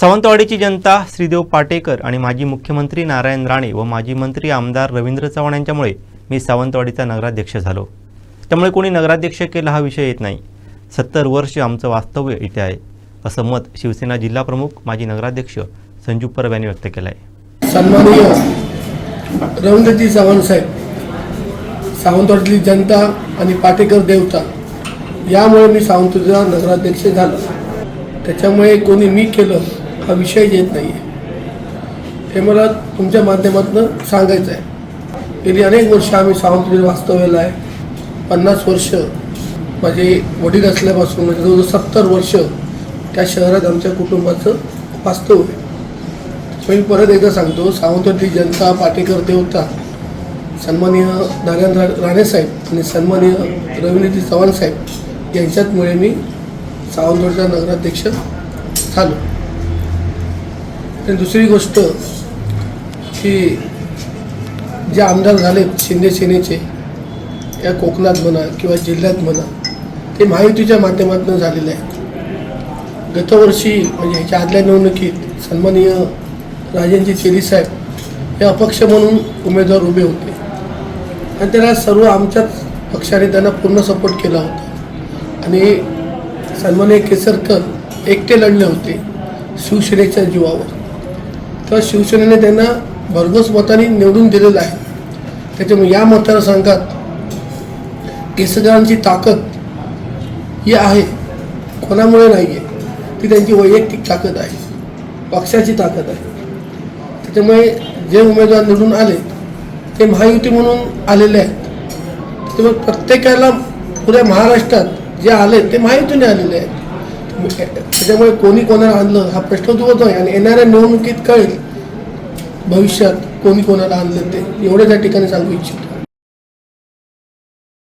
सावंतवाडीची जनता श्रीदेव पाटेकर आणि माजी मुख्यमंत्री नारायण राणे व माजी मंत्री आमदार रवींद्र चव्हाण यांच्यामुळे मी सावंतवाडीचा नगराध्यक्ष झालो. त्यामुळे कोणी नगराध्यक्ष केला हा विषय येत नाही. सत्तर वर्ष आमचं वास्तव्य इथे आहे असं मत शिवसेना जिल्हाप्रमुख माजी नगराध्यक्ष संजू परब यांनी व्यक्त केलं आहे सन्माननीय रवींद्रजी चव्हाण साहेब सावंतवाडीतली जनता आणि पाटेकर देवता यामुळे मी सावंतवाडीचा नगराध्यक्ष झालो. त्याच्यामुळे कोणी मी केलं हा विषय येत नाही आहे हे मला तुमच्या माध्यमातून सांगायचं आहे. गेली अनेक वर्ष आम्ही सावंतवीर वास्तव्याला आहे. पन्नास वर्ष माझे वडील असल्यापासून म्हणजे जवळजवळ सत्तर वर्ष त्या शहरात आमच्या कुटुंबाचं वास्तव आहे. मी परत एकदा सांगतो सावंतवाडी जनता पाटेकर देवता सन्माननीय नारायण राणेसाहेब आणि सन्माननीय रविनीती चव्हाण साहेब यांच्याचमुळे मी सावंतवाडीचा नगराध्यक्ष झालो. आणि दुसरी गोष्ट की जे आमदार झालेत शिंदे सेनेचे या कोकणात म्हणा किंवा जिल्ह्यात म्हणा ते महायुतीच्या माध्यमातून झालेले आहेत. गतवर्षी म्हणजे ह्याच्या आदल्या निवडणुकीत सन्माननीय राजेंजी चेरीसाहेब हे अपक्ष म्हणून उमेदवार उभे होते. आणि त्याला सर्व आमच्याच पक्षाने त्यांना पूर्ण सपोर्ट केला होता. आणि सन्माननीय केसरकर एकटे लढले होते शिवसेनेच्या जीवावर. तर शिवसेनेने त्यांना भरघोस मताने निवडून दिलेलं आहे. त्याच्यामुळे या मतदारसंघात केसरकरांची ताकद ही आहे. कोणामुळे नाही आहे ती त्यांची वैयक्तिक ताकद आहे. पक्षाची ताकद आहे. त्याच्यामुळे जे उमेदवार निवडून आले ते महायुती म्हणून आलेले आहेत. त्यामुळे प्रत्येकाला पुऱ्या महाराष्ट्रात जे आले ते महायुतीने आलेले आहेत. त्याच्यामुळे कोणी कोणाला आणलं हा प्रश्न उद्भवत आहे आणि येणाऱ्या निवडणुकीत कळेल भविष्यात कोणी कोणाला आणलं ते. एवढ्याच त्या ठिकाणी सांगू इच्छितो.